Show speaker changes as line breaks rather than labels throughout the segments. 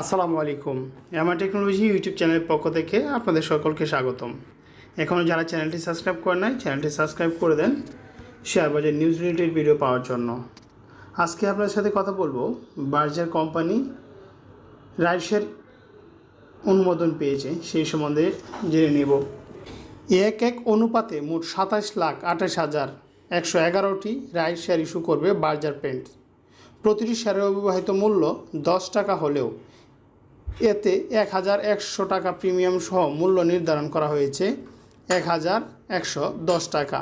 আসসালামু আলাইকুম। MR technology YouTube চ্যানেলের পক্ষ থেকে আপনাদের সকলকে স্বাগতম। এখনও যারা চ্যানেলটি সাবস্ক্রাইব করে নাই, চ্যানেলটি সাবস্ক্রাইব করে দেন শেয়ার বাজার নিউজ রিলেটেড ভিডিও পাওয়ার জন্য। আজকে আপনাদের সাথে কথা বলব বার্জার কোম্পানি রাইডশেয়ার অনুমোদন পেয়েছে, সেই সম্বন্ধে জেনে নেব। এক এক অনুপাতে মোট সাতাশ লাখ আঠাশ হাজার একশো এগারোটি রাইড শেয়ার ইস্যু করবে বার্জার পেন্ট প্রতিটি শেয়ারের অবিবাহিত মূল্য দশ টাকা হলেও এতে এক হাজার একশো টাকা প্রিমিয়াম সহ মূল্য নির্ধারণ করা হয়েছে। এক হাজার একশো দশ টাকা।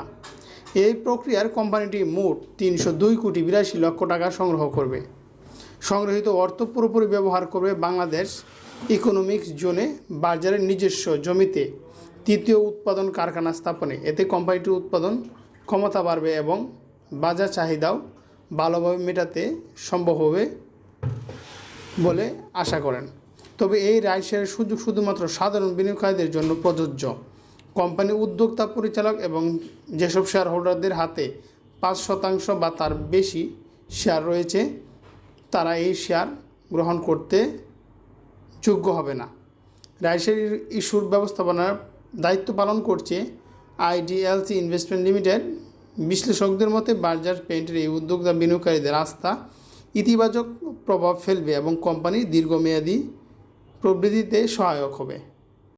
এই প্রক্রিয়ার কোম্পানিটি মোট তিনশো দুই কোটি বিরাশি লক্ষ টাকা সংগ্রহ করবে। সংগ্রহিত অর্থ পুরোপুরি ব্যবহার করবে বাংলাদেশ ইকোনমিক্স জোনে বাজারের নিজস্ব জমিতে তৃতীয় উৎপাদন কারখানা স্থাপনে। এতে কোম্পানিটির উৎপাদন ক্ষমতা বাড়বে এবং বাজার চাহিদাও ভালোভাবে মেটাতে সম্ভব হবে বলে আশা করেন। তবে এই রাইড শেয়ারের সুযোগ শুধুমাত্র সাধারণ বিনিয়োগকারীদের জন্য প্রযোজ্য। কোম্পানি উদ্যোক্তা, পরিচালক এবং যেসব শেয়ার হোল্ডারদের হাতে পাঁচ শতাংশ বা তার বেশি শেয়ার রয়েছে, তারা এই শেয়ার গ্রহণ করতে যোগ্য হবে না। রাইসের ইস্যুর ব্যবস্থাপনার দায়িত্ব পালন করছে আইডিএলসি ইনভেস্টমেন্ট লিমিটেড। বিশ্লেষকদের মতে, বার্জার পেন্টের এই উদ্যোক্তা বিনিয়োগকারীদের আস্থা ইতিবাচক প্রভাব ফেলবে এবং কোম্পানির দীর্ঘমেয়াদী প্রবৃদ্ধিতে সহায়ক হবে।